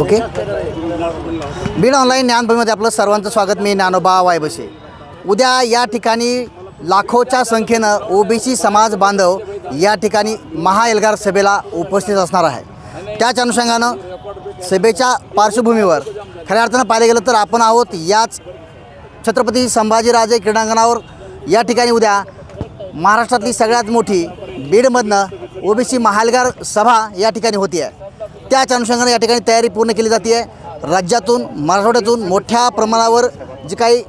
Okay. Beed online ज्ञानभूमीमध्ये आपलं सर्वांचं स्वागत. मी ज्ञानोबा वायबसे उद्या या ठिकाणी लाखोच्या संख्येनं ओबीसी समाज बांधव या ठिकाणी महाएल्गार सभेला उपस्थित असणार आहे. त्याच अनुषंगानं सभेच्या पार्श्वभूमीवर खऱ्या अर्थानं पाहिलं गेलं तर आपण आहोत याच छत्रपती संभाजीराजे क्रीडांगणावर. या ठिकाणी उद्या महाराष्ट्रातली सगळ्यात मोठी बीडमधनं ओबीसी महालगार सभा या ठिकाणी होती आहे त्याच अनुषंगाने या ठिकाणी तयारी पूर्ण केली जाते आहे राज्यातून मराठवाड्यातून मोठ्या प्रमाणावर जे काही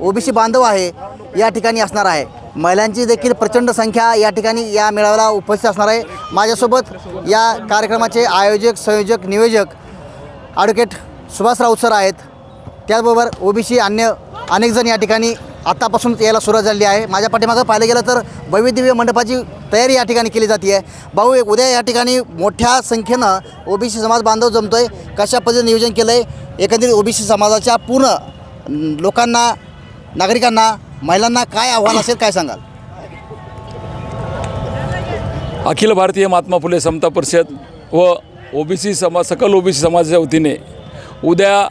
ओबीसी बांधव आहे या ठिकाणी असणार आहे. महिलांची देखील प्रचंड संख्या या ठिकाणी या मेळाव्याला उपस्थित असणार आहे. माझ्यासोबत या कार्यक्रमाचे आयोजक संयोजक नियोजक ॲडव्होकेट सुभाष राऊत सर आहेत. त्याचबरोबर ओबीसी अन्य अनेकजण या ठिकाणी आत्तापासून यायला सुरुवात झालेली आहे. माझ्या पाठीमागं पाहिलं गेलं तर वैविध्य मंडपाची तयारी या ठिकाणी केली जाते आहे भाऊ एक उद्या या ठिकाणी मोठ्या संख्येनं ओबीसी समाज बांधव जमतो आहे कशा पद्धतीने नियोजन केलं आहे एकंदरीत ओबीसी समाजाच्या पूर्ण लोकांना नागरिकांना महिलांना काय आव्हान असेल काय सांगाल? अखिल भारतीय महात्मा फुले समता परिषद व ओबीसी समाज सकल ओबीसी समाजाच्या वतीने उद्या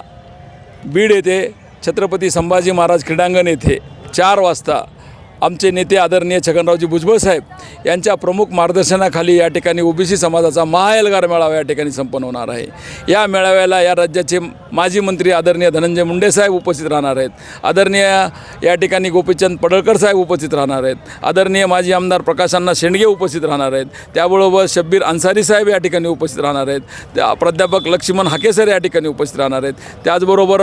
बीड येथे छत्रपती संभाजी महाराज क्रीडांगण येथे चार वाजता आमचे नेते आदरणीय छगनरावजी भुजबळ साहेब यांच्या प्रमुख मार्गदर्शनाखाली या ठिकाणी ओबीसी समाजाचा महाएल्गार मेळावा या ठिकाणी संपन्न होणार आहे. या मेळाव्याला या राज्याचे माजी मंत्री आदरणीय धनंजय मुंडे साहेब उपस्थित राहणार आहेत. आदरणीय या ठिकाणी गोपीचंद पडळकर साहेब उपस्थित राहणार आहेत. आदरणीय माजी आमदार प्रकाशांना शेंडगे उपस्थित राहणार आहेत. त्याबरोबर शब्बीर अन्सारी साहेब या ठिकाणी उपस्थित राहणार आहेत. त्या प्राध्यापक लक्ष्मण हाकेसर या ठिकाणी उपस्थित राहणार आहेत. त्याचबरोबर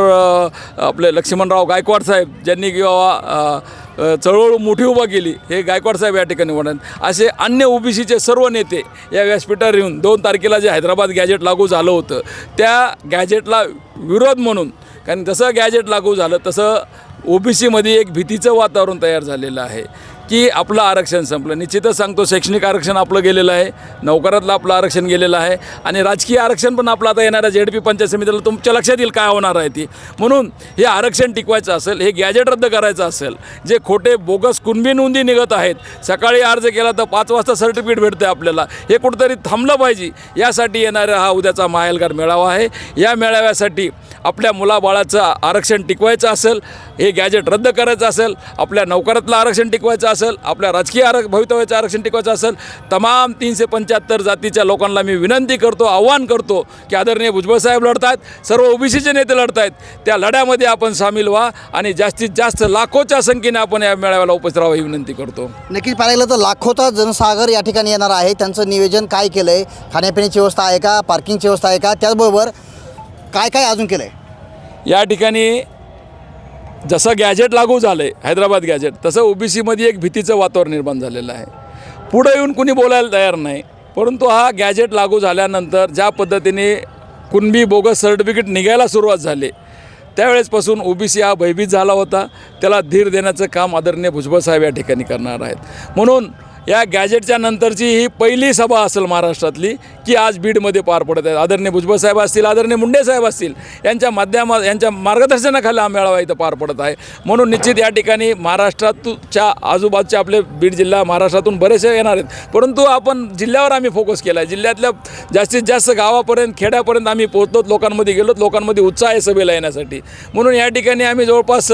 आपले लक्ष्मणराव गायकवाड साहेब ज्यांनी किंवा चळवळ मोठी उभा केली हे गायकवाड साहेब या ठिकाणी होणार असे अन्य ओबीसीचे सर्व नेते या व्यासपीठावर येऊन दोन तारखेला जे हैदराबाद गॅजेट लागू झालं होतं त्या गॅजेटला विरोध म्हणून कारण जसं गॅजेट लागू झालं तसं ओबीसीमध्ये एक भीतीचं वातावरण तयार झालेलं आहे. की आपलं आरक्षण संपलं. निश्चितच सांगतो शैक्षणिक आरक्षण आपलं गेलेलं आहे. नोकरातलं आपलं आरक्षण गेलेलं आहे. आणि राजकीय आरक्षण पण आपलं आता येणाऱ्या झेड पी पंचायत समितीला तुमच्या लक्षात येईल काय होणार आहे ती. म्हणून हे आरक्षण टिकवायचं असेल हे गॅजेट रद्द करायचं असेल जे खोटे बोगस कुणबी नोंदी निघत आहेत सकाळी अर्ज केला तर पाच वाजता सर्टिफिकेट भेटतं आहे आपल्याला. हे कुठंतरी थांबलं पाहिजे. यासाठी येणारा हा उद्याचा माहेलगार मेळावा आहे. या मेळाव्यासाठी आपल्या मुलाबाळाचं आरक्षण टिकवायचं असेल हे गॅजेट रद्द करायचं असेल आपल्या नोकरातलं आरक्षण टिकवायचं असेल आपल्या राजकीय आर भवितव्याचं आरक्षण टिकवायचं असेल तमाम तीनशे पंच्याहत्तर जातीच्या लोकांना मी विनंती करतो आव्हान करतो की आदरणीय भुजबळ साहेब लढत आहेत सर्व ओबीसीचे नेते लढत आहेत त्या लढ्यामध्ये आपण सामील व्हा आणि जास्तीत जास्त लाखोच्या संख्येने आपण या मेळाव्याला उपस्थित राहावं ही विनंती करतो. नक्कीच पाहायला गेलं तर लाखोचा जनसागर या ठिकाणी येणार आहे. त्यांचं नियोजन काय केलं आहे खाण्यापिण्याची व्यवस्था आहे का? पार्किंगची व्यवस्था आहे का? त्याचबरोबर काय काय अजून केलं आहे या ठिकाणी जसं गॅजेट लागू झालं आहे हैदराबाद गॅजेट तसं ओबीसीमध्ये एक भीतीचं वातावरण निर्माण झालेलं आहे. पुढं येऊन कुणी बोलायला तयार नाही परंतु हा गॅजेट लागू झाल्यानंतर ज्या पद्धतीने कुणबी बोगस सर्टिफिकेट निघायला सुरुवात झाली त्यावेळेसपासून ओबीसी हा भयभीत झाला होता. त्याला धीर देण्याचं काम आदरणीय भुजबळ साहेब या ठिकाणी करणार आहेत. म्हणून या गॅजेटच्या नंतरची ही पहिली सभा असेल महाराष्ट्रातली की आज बीडमध्ये पार पडत आहे आदरणीय भुजबळ साहेब असतील आदरणीय मुंडे साहेब असतील यांच्या माध्यमा यांच्या मार्गदर्शनाखाली हा मेळावा इथं पार पडत आहे. म्हणून निश्चित या ठिकाणी महाराष्ट्रातच्या आजूबाजूचे आपले बीड जिल्हा महाराष्ट्रातून बरेचसे येणार आहेत. परंतु आपण जिल्ह्यावर आम्ही फोकस केला आहे जिल्ह्यातल्या जास्तीत जास्त गावापर्यंत खेड्यापर्यंत आम्ही पोहोचलोत लोकांमध्ये गेलोत लोकांमध्ये उत्साह आहे सभेला येण्यासाठी. म्हणून या ठिकाणी आम्ही जवळपास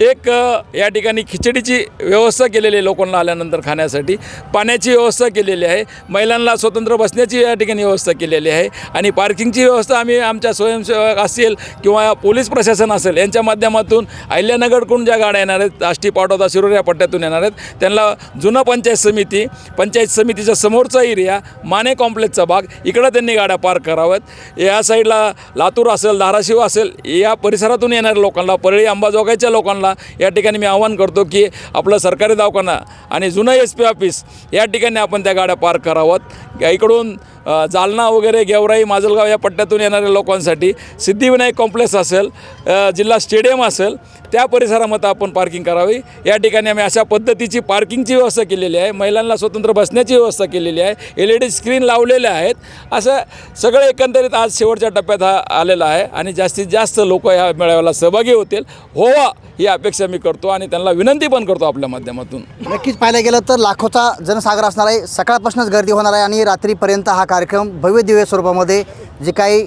एक या ठिकाणी खिचडीची व्यवस्था केलेली आहे लोकांना आल्यानंतर खाण्यासाठी. पाण्याची व्यवस्था केलेली आहे. महिलांना स्वतंत्र बसण्याची या ठिकाणी व्यवस्था केलेली आहे. आणि पार्किंगची व्यवस्था आम्ही आमच्या स्वयंसेवक असेल किंवा पोलीस प्रशासन असेल यांच्या माध्यमातून अहिल्यानगरकडून ज्या गाड्या येणार आहेत आष्टी पाटोदा शिरूर या पट्ट्यातून येणार आहेत त्यांना जुनं पंचायत समिती पंचायत समितीच्या समोरचा एरिया माने कॉम्प्लेक्सचा भाग इकडं त्यांनी गाड्या पार्क कराव्यात. या साईडला लातूर असेल धाराशिव असेल या परिसरातून येणाऱ्या लोकांना परळी अंबाजोगाईच्या लोकांना या ठिकाणी मी आवाहन करतो की आपलं सरकारी दवाखाना आणि जुनं एस पी ऑफिस या ठिकाणी आपण त्या गाड्या पार्क कराव्यात इकडून जालना वगैरे गेवराई माजलगाव या पट्ट्यातून येणाऱ्या लोकांसाठी सिद्धिविनायक कॉम्प्लेक्स असेल जिल्हा स्टेडियम असेल त्या परिसरामध्ये आपण पार्किंग करावी. या ठिकाणी आम्ही अशा पद्धतीची पार्किंगची व्यवस्था केलेली आहे. महिलांना स्वतंत्र बसण्याची व्यवस्था केलेली आहे. एल ई डी स्क्रीन लावलेल्या आहेत. असं सगळं एकंदरीत आज शेवटच्या टप्प्यात हा आलेला आहे आणि जास्तीत जास्त लोक ह्या मेळाव्याला सहभागी होतील. होवा ही अपेक्षा मी करतो आणि त्यांना विनंती पण करतो आपल्या माध्यमातून. नक्कीच पाहायला गेलं तर लाखोचा जनसागर असणार आहे. सकाळपासूनच गर्दी होणार आहे आणि रात्रीपर्यंत हा कार्यक्रम भव्य दिव्य स्वरूपामध्ये जे काही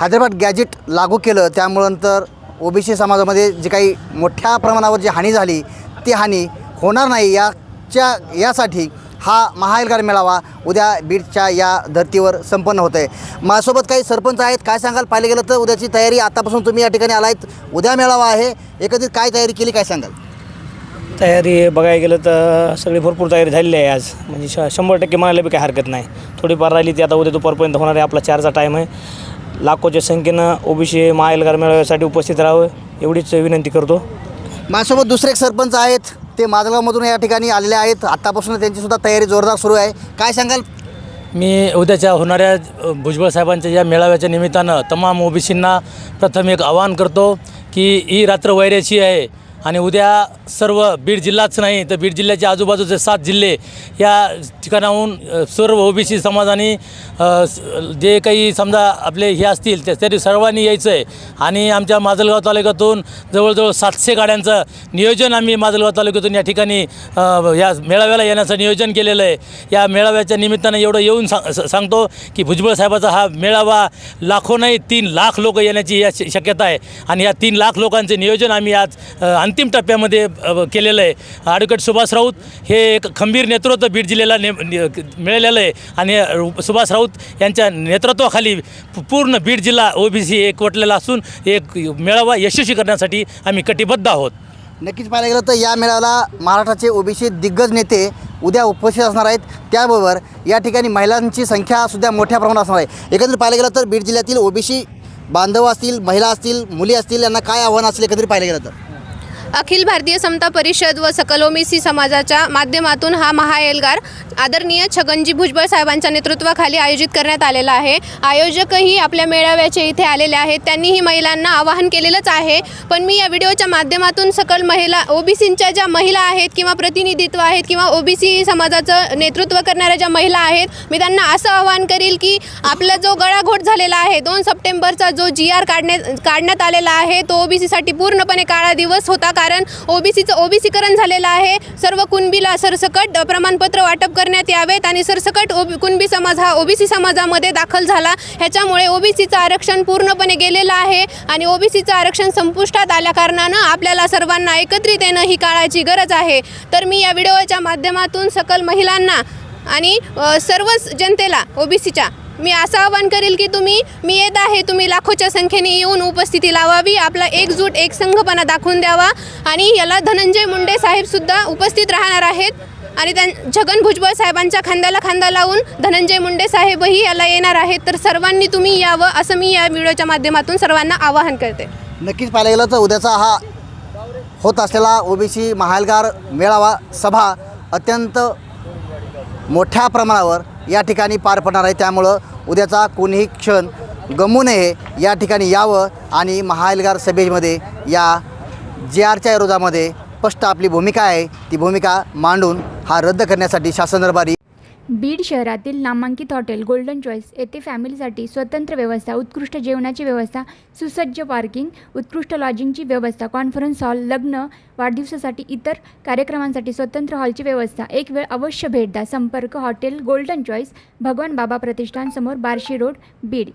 हैदराबाद गॅजेट लागू केलं त्यामुळे नंतर ओबीसी समाजामध्ये जी काही मोठ्या प्रमाणावर जी हानी झाली ती हानी होणार नाही याच्या यासाठी हा महाएल्गार मेळावा उद्या बीडच्या या धर्तीवर संपन्न होत आहे माझ्यासोबत काही सरपंच आहेत काय सांगाल? पाहिलं गेलं तर उद्याची तयारी आतापासून तुम्ही या ठिकाणी आलायत. उद्या मेळावा आहे. एकत्रित काय तयारी केली काय सांगाल? तयारी बघायला गेलं तर सगळी भरपूर तयारी झालेली आहे आज. म्हणजे श शंभर टक्के म्हणायला बी काही हरकत नाही. थोडीफार राहिली ती आता उद्या दुपारपर्यंत होणार आहे. आपला चारचा टाईम आहे. लाखोच्या संख्येनं ओबीसी महाएल्गार मेळाव्यासाठी उपस्थित राहावं. एवढीच विनंती करतो. माझ्यासोबत दुसरे एक सरपंच आहेत. ते माजगावमधून या ठिकाणी आलेले आहेत. आत्तापासून त्यांची सुद्धा तयारी जोरदार सुरू आहे. काय सांगाल? मी उद्याच्या होणाऱ्या भुजबळ साहेबांच्या या मेळाव्याच्या निमित्तानं तमाम ओबीसींना प्रथम एक आवाहन करतो की ही रात्र वैऱ्याची आहे. आणि उद्या सर्व बीड जिल्हाच नाही तर बीड जिल्ह्याच्या आजूबाजूचे सात जिल्हे या ठिकाणाहून सर्व ओबीसी समाजाने जे काही समजा आपले हे असतील त्यासाठी तरी सर्वांनी यायचं आहे आणि आमच्या माजलगाव तालुक्यातून जवळजवळ सातशे गाड्यांचं नियोजन आम्ही माजलगाव तालुक्यातून या ठिकाणी या मेळाव्याला येण्याचं नियोजन केलेलं आहे. या मेळाव्याच्या निमित्तानं एवढं येऊन सांग सांगतो की भुजबळ साहेबाचा हा मेळावा लाखो नाही तीन लाख लोक येण्याची या श- शक्यता आहे. आणि या तीन लाख लोकांचे नियोजन आम्ही आज अंत अंतिम टप्प्यामध्ये केलेलं आहे. ॲडव्होकेट सुभाष राऊत हे एक खंबीर नेतृत्व बीड जिल्ह्याला ने मिळालेलं आहे. आणि सुभाष राऊत यांच्या नेतृत्वाखाली पूर्ण बीड जिल्हा ओबीसी एकवटलेला असून एक मेळावा यशस्वी करण्यासाठी आम्ही कटिबद्ध आहोत. नक्कीच पाहायला गेलं तर या मेळाव्याला महाराष्ट्राचे ओबीसी दिग्गज नेते उद्या उपस्थित असणार आहेत. त्याबरोबर या ठिकाणी महिलांची संख्या सुद्धा मोठ्या प्रमाणात असणार आहे. एकंदरीत पाहायला गेलं तर बीड जिल्ह्यातील ओबीसी बांधव असतील महिला असतील मुली असतील यांना काय आव्हान असेल एकत्रित पाहिलं गेलं तर? अखिल भारतीय समता परिषद व सकल समाजाच्या माध्यमातून हा महाएल्गार आदरणीय छगनजी भुजबळ साहेबांच्या नेतृत्वाखाली आयोजित करण्यात आलेला आहे. आयोजकही आपल्या मेळाव्याचे इथे आलेले आहेत. त्यांनीही महिलांना आवाहन केलेलंच आहे. पण मी या व्हिडिओच्या माध्यमातून सकल महिला ओबीसींच्या ज्या महिला आहेत किंवा प्रतिनिधित्व आहेत किंवा ओबीसी समाजाचं नेतृत्व करणाऱ्या ज्या महिला आहेत मी त्यांना असं आवाहन करील की आपला जो गळाघोट झालेला आहे दोन सप्टेंबरचा जो जी आर काढण्यात काढण्यात आलेला आहे तो ओबीसीसाठी पूर्णपणे काळा दिवस होता. कारण ओबीसीचं ओबीसीकरण झालेलं आहे. सर्व कुणबीला सरसकट प्रमाणपत्र वाटप कर करण्यात यावेत आणि सरसकट ओबी कुणबी समाज हा ओबीसी समाजामध्ये दाखल झाला. ह्याच्यामुळे ओबीसीचं आरक्षण पूर्णपणे गेलेलं आहे आणि ओबीसीचं आरक्षण संपुष्टात आल्याकारणानं आपल्याला सर्वांना एकत्रित येणं ही काळाची गरज आहे. तर मी या व्हिडिओच्या माध्यमातून सकल महिलांना आणि सर्वच जनतेला ओबीसीच्या मी असं आवाहन करेल की तुम्ही मी येत आहे तुम्ही लाखोच्या संख्येने येऊन उपस्थिती लावावी आपला एकजूट एक संघपणा दाखवून द्यावा आणि याला धनंजय मुंडे साहेब सुद्धा उपस्थित राहणार आहेत. आणि त्यां छगन भुजबळ साहेबांच्या खांद्याला खांदा लावून धनंजय मुंडे साहेबही याला येणार आहेत. तर सर्वांनी तुम्ही यावं असं मी या व्हिडिओच्या माध्यमातून सर्वांना आवाहन करते. नक्कीच पाहायला गेलं तर उद्याचा हा होत असलेला ओबीसी महालगार मेळावा सभा अत्यंत मोठ्या प्रमाणावर या ठिकाणी पार पडणार आहे. त्यामुळं उद्याचा कोणीही क्षण गमू नये या ठिकाणी यावं आणि महालगार सभेमध्ये या जे आरच्या विरोधामध्ये स्पष्ट आपली भूमिका आहे. ती भूमिका मांडून हा रद्द करण्यासाठी शासन दरबारी बीड शहरातील नामांकित हॉटेल गोल्डन चॉईस येथे फॅमिलीसाठी स्वतंत्र व्यवस्था उत्कृष्ट जेवणाची व्यवस्था सुसज्ज पार्किंग उत्कृष्ट लॉजिंगची व्यवस्था कॉन्फरन्स हॉल लग्न वाढदिवसासाठी इतर कार्यक्रमांसाठी स्वतंत्र हॉलची व्यवस्था एक वेळ अवश्य भेट द्या. संपर्क hotel golden choice Bhagwan Baba प्रतिष्ठानसमोर बारशी बार्शी रोड बीड.